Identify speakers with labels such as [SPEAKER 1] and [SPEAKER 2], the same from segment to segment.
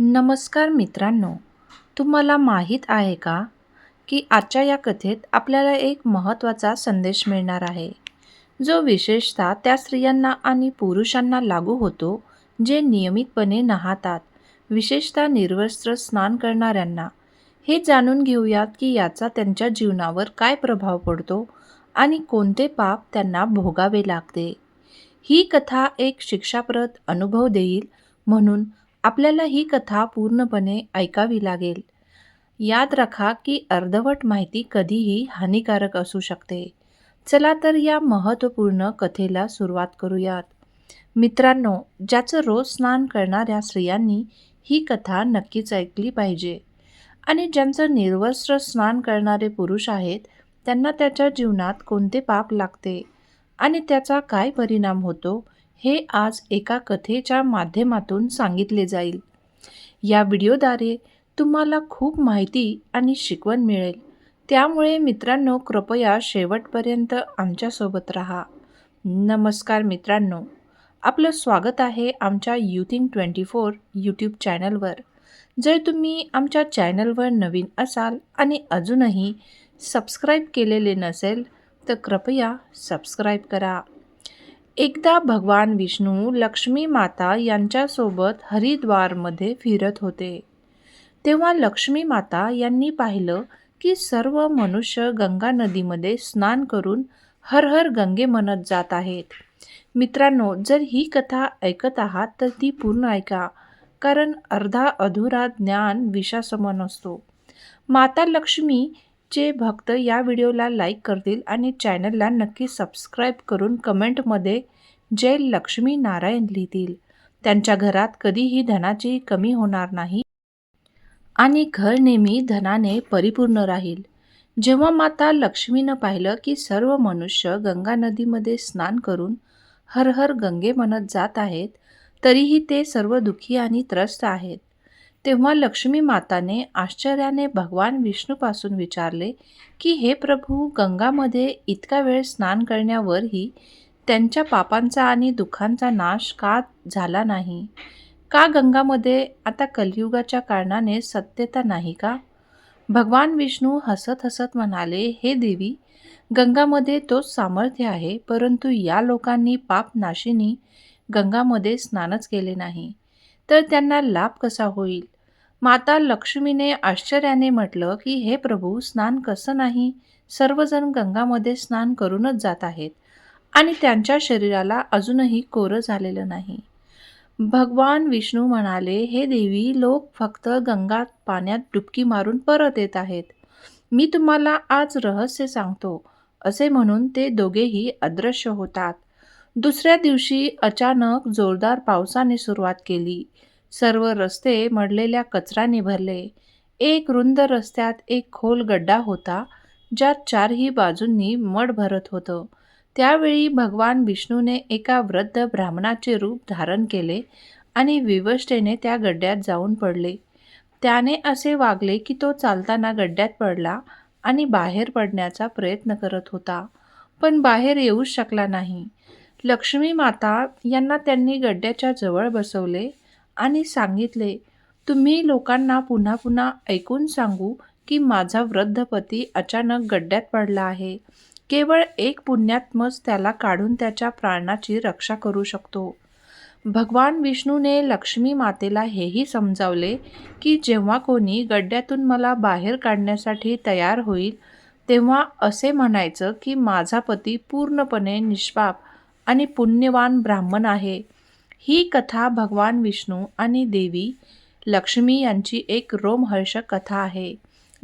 [SPEAKER 1] नमस्कार मित्रांनो तुम्हाला माहीत आहे का की आजच्या या कथेत आपल्याला एक महत्त्वाचा संदेश मिळणार आहे जो विशेषतः त्या स्त्रियांना आणि पुरुषांना लागू होतो जे नियमितपणे नाहतात विशेषतः निर्वस्त्र स्नान करणाऱ्यांना. हे जाणून घेऊयात की याचा त्यांच्या जीवनावर काय प्रभाव पडतो आणि कोणते पाप त्यांना भोगावे लागते. ही कथा एक शिक्षाप्रद अनुभव देईल म्हणून आपल्याला ही कथा पूर्णपणे ऐकावी लागेल. याद रखा की अर्धवट माहिती कधीही हानिकारक असू शकते. चला तर या महत्त्वपूर्ण कथेला सुरुवात करूयात. मित्रांनो ज्याचं रोज स्नान करणाऱ्या स्त्रियांनी ही कथा नक्कीच ऐकली पाहिजे. आणि ज्यांचं निर्वस्त्र स्नान करणारे पुरुष आहेत त्यांना त्याच्या जीवनात कोणते पाप लागते? आणि त्याचा काय परिणाम होतो? हे आज एका कथेच्या माध्यमातून सांगितले जाईल. या व्हिडिओद्वारे तुम्हाला खूप माहिती आणि शिकवण मिळेल. त्यामुळे मित्रांनो कृपया शेवटपर्यंत आमच्यासोबत राहा. नमस्कार मित्रांनो. आपलं स्वागत आहे आमच्या युथिंग ट्वेंटी फोर यूट्यूब चॅनलवर. जर तुम्ही आमच्या चॅनलवर नवीन असाल आणि अजूनही सबस्क्राईब केलेले नसेल तर कृपया सबस्क्राईब करा. एकदा भगवान विष्णू लक्ष्मी माता यांच्यासोबत हरिद्वारमध्ये फिरत होते. तेव्हा लक्ष्मी माता यांनी पाहिलं की सर्व मनुष्य गंगा नदीमध्ये स्नान करून हर हर गंगे म्हणत जात आहेत. मित्रांनो जर ही कथा ऐकत आहात तर ती पूर्ण ऐका कारण अर्धा अधुरा ज्ञान विषासमान असतो. माता लक्ष्मी चे भक्त या व्हिडिओला लाईक करतील आणि चॅनलला नक्की सबस्क्राईब करून कमेंटमध्ये जय लक्ष्मी नारायण लिहितील. त्यांच्या घरात कधीही धनाची कमी होणार नाही. आणि घर नेहमी धनाने परिपूर्ण राहील. जेव्हा माता लक्ष्मीनं पाहिलं की सर्व मनुष्य गंगा नदीमध्ये स्नान करून हर हर गंगे म्हणत जात आहेत तरीही ते सर्व दुःखी आणि त्रस्त आहेत. तेव्हा लक्ष्मी माताने आश्चर्याने भगवान विष्णूपासून विचारले की हे प्रभू गंगामध्ये इतका वेळ स्नान करण्यावरही त्यांच्या पापांचा आणि दुःखांचा नाश का झाला नाही? का गंगामध्ये आता कलियुगाच्या कारणाने सत्यता नाही का? भगवान विष्णू हसत हसत म्हणाले हे देवी गंगामध्ये तोच सामर्थ्य आहे परंतु या लोकांनी पाप नाशिनी गंगामध्ये स्नानच केले नाही. तर त्यांना लाभ कसा होईल? माता लक्ष्मीने आश्चर्याने म्हटलं की हे प्रभू स्नान कसं नाही? सर्वजण गंगामध्ये स्नान करूनच जात आहेत आणि त्यांच्या शरीराला अजूनही कोरं झालेलं नाही. भगवान विष्णू म्हणाले हे देवी लोक फक्त गंगा पाण्यात डुबकी मारून परत येत आहेत. मी तुम्हाला आज रहस्य सांगतो. असे म्हणून ते दोघेही अदृश्य होतात. दुसऱ्या दिवशी अचानक जोरदार पावसाने सुरुवात केली. सर्व रस्ते मडलेल्या कचराने भरले एक रुंद रस्त्यात एक खोल गड्डा होता ज्यात चारही बाजूंनी मड भरत होतं. त्यावेळी भगवान विष्णूने एका वृद्ध ब्राह्मणाचे रूप धारण केले आणि विवष्टेने त्या गड्ड्यात जाऊन पडले. त्याने असे वागले की तो चालताना गड्ड्यात पडला आणि बाहेर पडण्याचा प्रयत्न करत होता पण बाहेर येऊच शकला नाही. लक्ष्मी माता यांना त्यांनी गड्ड्याच्या जवळ बसवले आणि सांगितले तुम्ही लोकांना पुन्हा पुन्हा ऐकून सांगू की माझा वृद्ध पती अचानक गड्ड्यात पडला आहे. केवळ एक पुण्यात्मच त्याला काढून त्याच्या प्राणाची रक्षा करू शकतो. भगवान विष्णूने लक्ष्मी मातेला हेही समजावले की जेव्हा कोणी गड्ड्यातून मला बाहेर काढण्यासाठी तयार होईल तेव्हा असे म्हणायचं की माझा पती पूर्णपणे निष्पाप आणि पुण्यवान ब्राह्मण आहे. ही कथा भगवान विष्णू आणि देवी लक्ष्मी यांची एक रोमहर्षक कथा आहे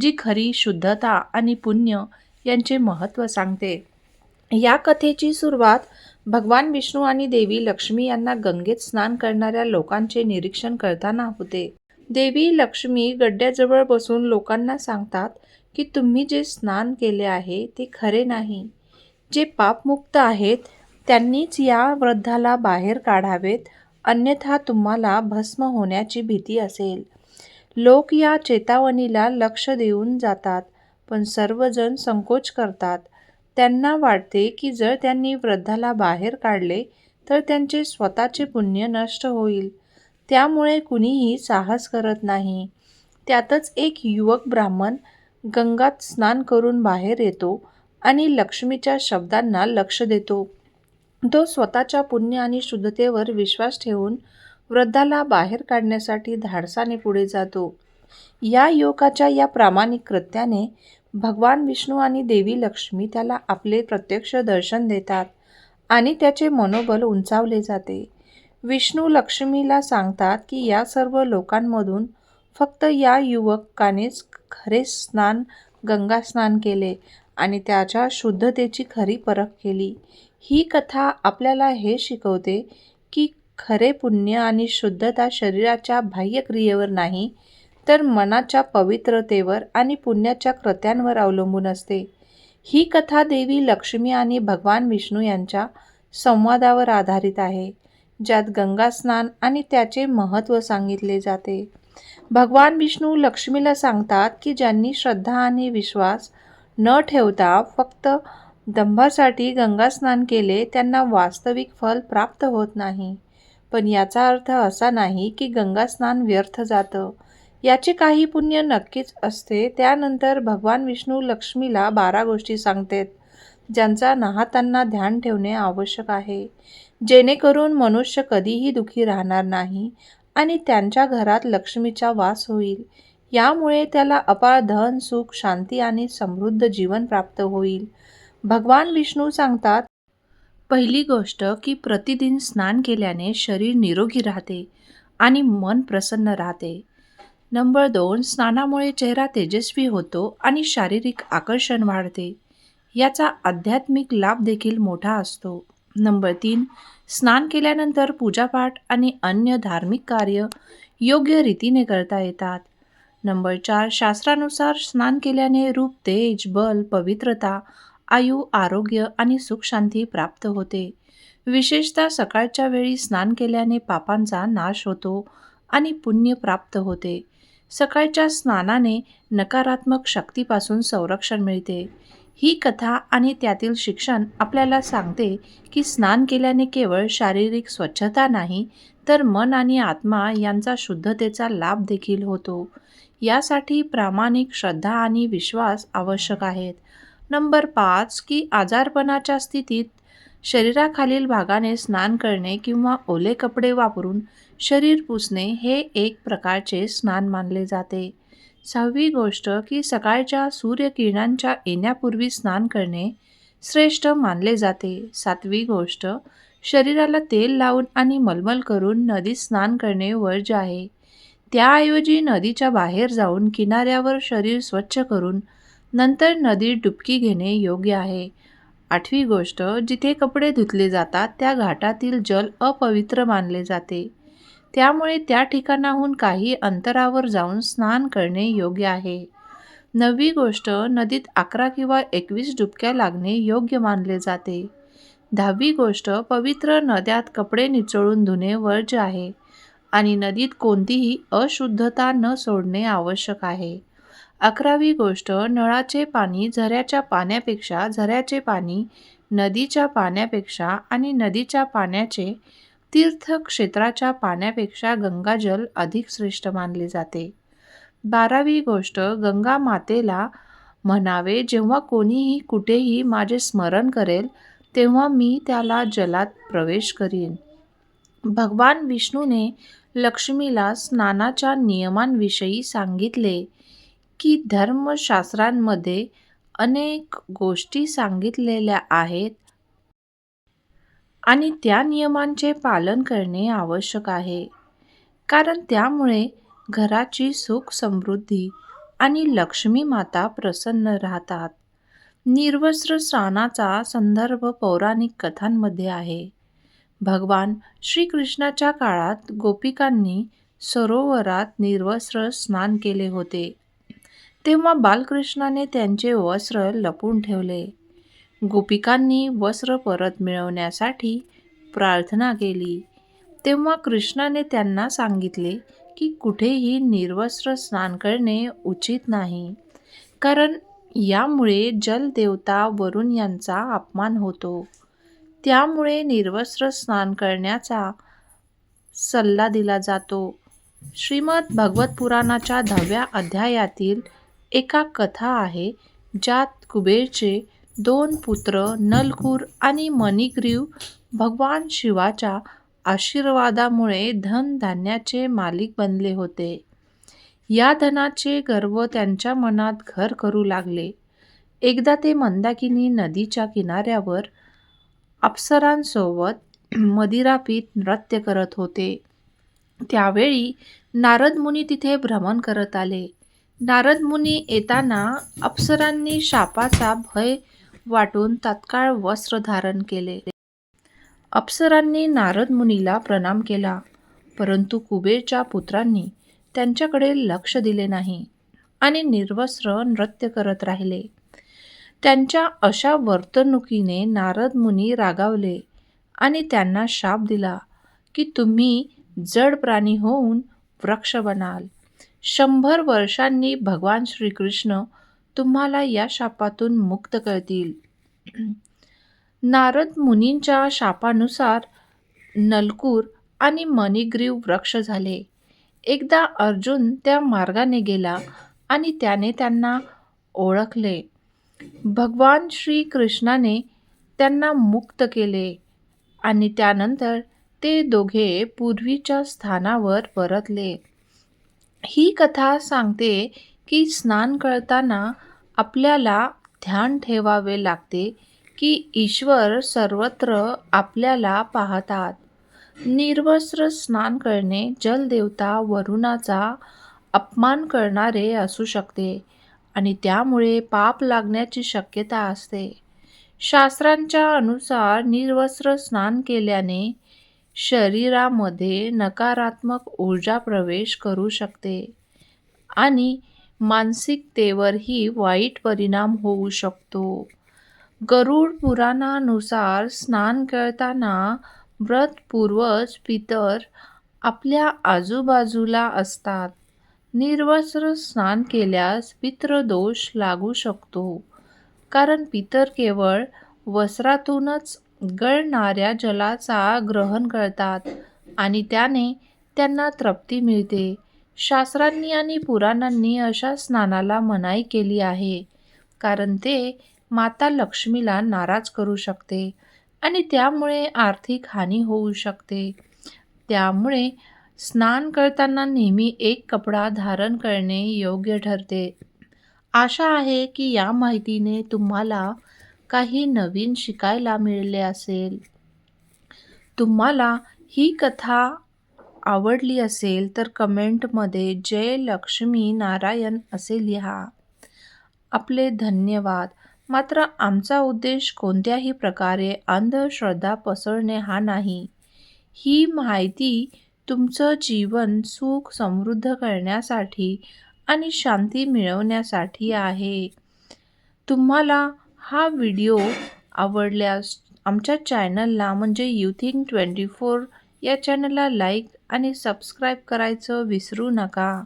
[SPEAKER 1] जी खरी शुद्धता आणि पुण्य यांचे महत्त्व सांगते. या कथेची सुरुवात भगवान विष्णू आणि देवी लक्ष्मी यांना गंगेत स्नान करणाऱ्या लोकांचे निरीक्षण करताना होते. देवी लक्ष्मी गड्ड्याजवळ बसून लोकांना सांगतात की तुम्ही जे स्नान केले आहे ते खरे नाही. जे पापमुक्त आहेत त्यांनीच या वृद्धाला बाहेर काढावेत अन्यथा तुम्हाला भस्म होण्याची भीती असेल. लोक या चेतावणीला लक्ष देऊन जातात पण सर्वजण संकोच करतात. त्यांना वाटते की जर त्यांनी वृद्धाला बाहेर काढले तर त्यांचे स्वतःचे पुण्य नष्ट होईल. त्यामुळे कुणीही साहस करत नाही. त्यातच एक युवक ब्राह्मण गंगात स्नान करून बाहेर येतो आणि लक्ष्मीच्या शब्दांना लक्ष देतो. तो स्वतःच्या पुण्य आणि शुद्धतेवर विश्वास ठेवून वृद्धाला बाहेर काढण्यासाठी धाडसाने पुढे जातो. या युवकाच्या या प्रामाणिक कृत्याने भगवान विष्णू आणि देवी लक्ष्मी त्याला आपले प्रत्यक्ष दर्शन देतात आणि त्याचे मनोबल उंचावले जाते. विष्णू लक्ष्मीला सांगतात की या सर्व लोकांमधून फक्त या युवकानेच खरे स्नान गंगा स्नान केले आणि त्याच्या शुद्धतेची खरी परख केली. ही कथा आपल्याला हे शिकवते की खरे पुण्य आणि शुद्धता शरीराच्या बाह्यक्रियेवर नाही तर मनाच्या पवित्रतेवर आणि पुण्याच्या कृत्यांवर अवलंबून असते. ही कथा देवी लक्ष्मी आणि भगवान विष्णू यांच्या संवादावर आधारित आहे ज्यात गंगा स्नान आणि त्याचे महत्त्व सांगितले जाते. भगवान विष्णू लक्ष्मीला सांगतात की ज्यांनी श्रद्धा आणि विश्वास न ठेवता फक्त दंभासाठी गंगास्नान केले त्यांना वास्तविक फल प्राप्त होत नाही. पण याचा अर्थ असा नाही की गंगास्नान व्यर्थ जातं. याचे काही पुण्य नक्कीच असते. त्यानंतर भगवान विष्णू लक्ष्मीला बारा गोष्टी सांगतात. ज्यांचा नाहतांना ध्यान ठेवणे आवश्यक आहे. जेणेकरून मनुष्य कधीही दुखी राहणार नाही आणि त्यांच्या घरात लक्ष्मीचा वास होईल. यामुळे त्याला अपार धन सुख शांती आणि समृद्ध जीवन प्राप्त होईल. भगवान विष्णू सांगतात पहिली गोष्ट की प्रतिदिन स्नान केल्याने शरीर निरोगी राहते आणि मन प्रसन्न राहते. नंबर दोन स्नानामुळे चेहरा तेजस्वी होतो आणि शारीरिक आकर्षण वाढते. याचा आध्यात्मिक लाभ देखील मोठा असतो. नंबर तीन स्नान केल्यानंतर पूजापाठ आणि अन्य धार्मिक कार्य योग्य रीतीने करता येतात. नंबर चार शास्त्रानुसार स्नान केल्याने रूप तेज बल पवित्रता आयु आरोग्य आणि सुखशांती प्राप्त होते. विशेषतः सकाळच्या वेळी स्नान केल्याने पापांचा नाश होतो आणि पुण्य प्राप्त होते. सकाळच्या स्नानाने नकारात्मक शक्तीपासून संरक्षण मिळते. ही कथा आणि त्यातील शिक्षण आपल्याला सांगते की स्नान केल्याने केवळ शारीरिक स्वच्छता नाही तर मन आणि आत्मा यांचा शुद्धतेचा लाभ देखील होतो. यासाठी प्रामाणिक श्रद्धा आणि विश्वास आवश्यक आहेत. नंबर पाच की आजारपणाच्या स्थितीत शरीराखालील भागाने स्नान करणे किंवा ओले कपडे वापरून शरीर पुसणे हे एक प्रकारचे स्नान मानले जाते. सहावी गोष्ट की सकाळच्या सूर्यकिरणांच्या येण्यापूर्वी स्नान करणे श्रेष्ठ मानले जाते. सातवी गोष्ट शरीराला तेल लावून आणि मलमल करून नदीत स्नान करणे वर्ज्य आहे. त्याऐवजी नदीच्या बाहेर जाऊन किनाऱ्यावर शरीर स्वच्छ करून नंतर नदीत डुबकी घेणे योग्य आहे. आठवी गोष्ट जिथे कपडे धुतले जातात त्या घाटातील जल अपवित्र मानले जाते. त्यामुळे त्या ठिकाणाहून काही अंतरावर जाऊन स्नान करणे योग्य आहे. नववी गोष्ट नदीत अकरा किंवा एकवीस डुबक्या लागणे योग्य मानले जाते. दहावी गोष्ट पवित्र नद्यात कपडे निचळून धुणे वर्ज्य आहे. आणि नदीत कोणतीही अशुद्धता न सोडणे आवश्यक आहे. अकरावी गोष्ट नळाचे पाणी झऱ्याच्या पाण्यापेक्षा झऱ्याचे पाणी नदीच्या पाण्यापेक्षा आणि नदीच्या पाण्याचे तीर्थक्षेत्राच्या पाण्यापेक्षा गंगाजल अधिक श्रेष्ठ मानले जाते. बारावी गोष्ट गंगा मातेला म्हणावे जेव्हा कोणीही कुठेही माझे स्मरण करेल तेव्हा मी त्याला जलात प्रवेश करीन. भगवान विष्णूने लक्ष्मीला स्नानाच्या नियमांविषयी सांगितले की धर्मशास्त्रांमध्ये अनेक गोष्टी सांगितलेल्या आहेत आणि त्या नियमांचे पालन करणे आवश्यक आहे. कारण त्यामुळे घराची सुख समृद्धी आणि लक्ष्मी माता प्रसन्न राहतात. निर्वस्त्र स्नानाचा संदर्भ पौराणिक कथांमध्ये आहे. भगवान श्रीकृष्णाच्या काळात गोपिकांनी सरोवरात निर्वस्त्र स्नान केले होते. तेव्हा बालकृष्णाने त्यांचे वस्त्र लपून ठेवले. गोपिकांनी वस्त्र परत मिळवण्यासाठी प्रार्थना केली. तेव्हा कृष्णाने त्यांना सांगितले की कुठेही निर्वस्त्र स्नान करणे उचित नाही कारण यामुळे जलदेवता वरुण यांचा अपमान होतो. त्यामुळे निर्वस्त्र स्नान करण्याचा सल्ला दिला जातो. श्रीमद भगवत पुराणाच्या दहाव्या अध्यायातील एका कथा आहे ज्यात कुबेरचे दोन पुत्र नलकूर आणि मणिग्रीव भगवान शिवाच्या आशीर्वादामुळे धनधान्याचे मालिक बनले होते. या धनाचे गर्व त्यांच्या मनात घर करू लागले. एकदा ते मंदाकिनी नदीच्या किनाऱ्यावर अप्सरांसोबत मदिरा पीत नृत्य करत होते. त्यावेळी नारद मुनी तिथे भ्रमण करत आले. नारद मुनी येताना अप्सरांनी शापाचा भय वाटून तत्काळ वस्त्र धारण केले. अप्सरांनी नारद मुनीला प्रणाम केला परंतु कुबेरच्या पुत्रांनी त्यांच्याकडे लक्ष दिले नाही आणि निर्वस्त्र नृत्य करत राहिले. त्यांच्या अशा वर्तणुकीने नारद मुनी रागावले आणि त्यांना शाप दिला की तुम्ही जड प्राणी होऊन वृक्ष बनाल. शंभर वर्षांनी भगवान श्रीकृष्ण तुम्हाला या शापातून मुक्त करतील. नारद मुनींच्या शापानुसार नलकूर आणि मणिग्रीव वृक्ष झाले. एकदा अर्जुन त्या मार्गाने गेला आणि त्याने त्यांना ओळखले. भगवान श्रीकृष्णाने त्यांना मुक्त केले आणि त्यानंतर ते दोघे पूर्वीच्या स्थानावर परतले. ही कथा सांगते की स्नान करताना आपल्याला ध्यान ठेवावे लागते की ईश्वर सर्वत्र आपल्याला पाहतात. निर्वस्त्र स्नान करणे जलदेवता वरुणाचा अपमान करणारे असू शकते. आणि त्यामुळे पाप लागण्याची शक्यता असते. शास्त्रांच्या अनुसार निर्वस्त्र स्नान केल्याने शरीरामध्ये नकारात्मक ऊर्जा प्रवेश करू शकते आणि मानसिकतेवरही वाईट परिणाम होऊ शकतो. गरुड पुराणानुसार स्नान करताना व्रतपूर्वज पितर आपल्या आजूबाजूला असतात. निर्वस्त्र स्नान केल्यास पितृदोष लागू शकतो. कारण पितर केवळ वस्त्रातूनच गळणाऱ्या जलाचा ग्रहण करतात आणि त्याने त्यांना तृप्ती मिळते. शास्त्रांनी आणि पुराणांनी अशा स्नानाला मनाई केली आहे. कारण ते माता लक्ष्मीला नाराज करू शकते आणि त्यामुळे आर्थिक हानी होऊ शकते. त्यामुळे स्नान करताना नेहमी एक कपडा धारण करणे योग्य ठरते. आशा आहे की या माहितीने तुम्हाला काही नवीन शिकायला मिळाले असेल. तुम्हाला ही कथा आवडली असेल तर कमेंटमध्ये जय लक्ष्मी नारायण असे लिहा. आपले धन्यवाद. मात्र आमचा उद्देश कोणत्याही प्रकारे अंधश्रद्धा पसरणे हा नाही. ही माहिती तुमचं जीवन सुख समृद्ध करण्यासाठी आणि शांती मिळवण्यासाठी आहे. तुम्हाला हा व्हिडिओ आवडल्यास आमच्या चॅनलला म्हणजे युथिंग ट्वेंटी फोर या चॅनलला लाईक आणि सबस्क्राईब करायचं विसरू नका.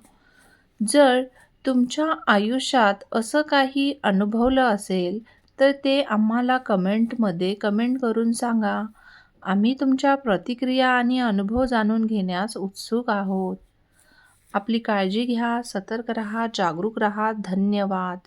[SPEAKER 1] जर तुमच्या आयुष्यात असं काही अनुभवलं असेल तर ते आम्हाला कमेंटमध्ये कमेंट करून सांगा. आम्ही तुमच्या प्रतिक्रिया आणि अनुभव जाणून घेण्यास उत्सुक आहोत. आपली काळजी घ्या सतर्क रहा जागरूक रहा. धन्यवाद.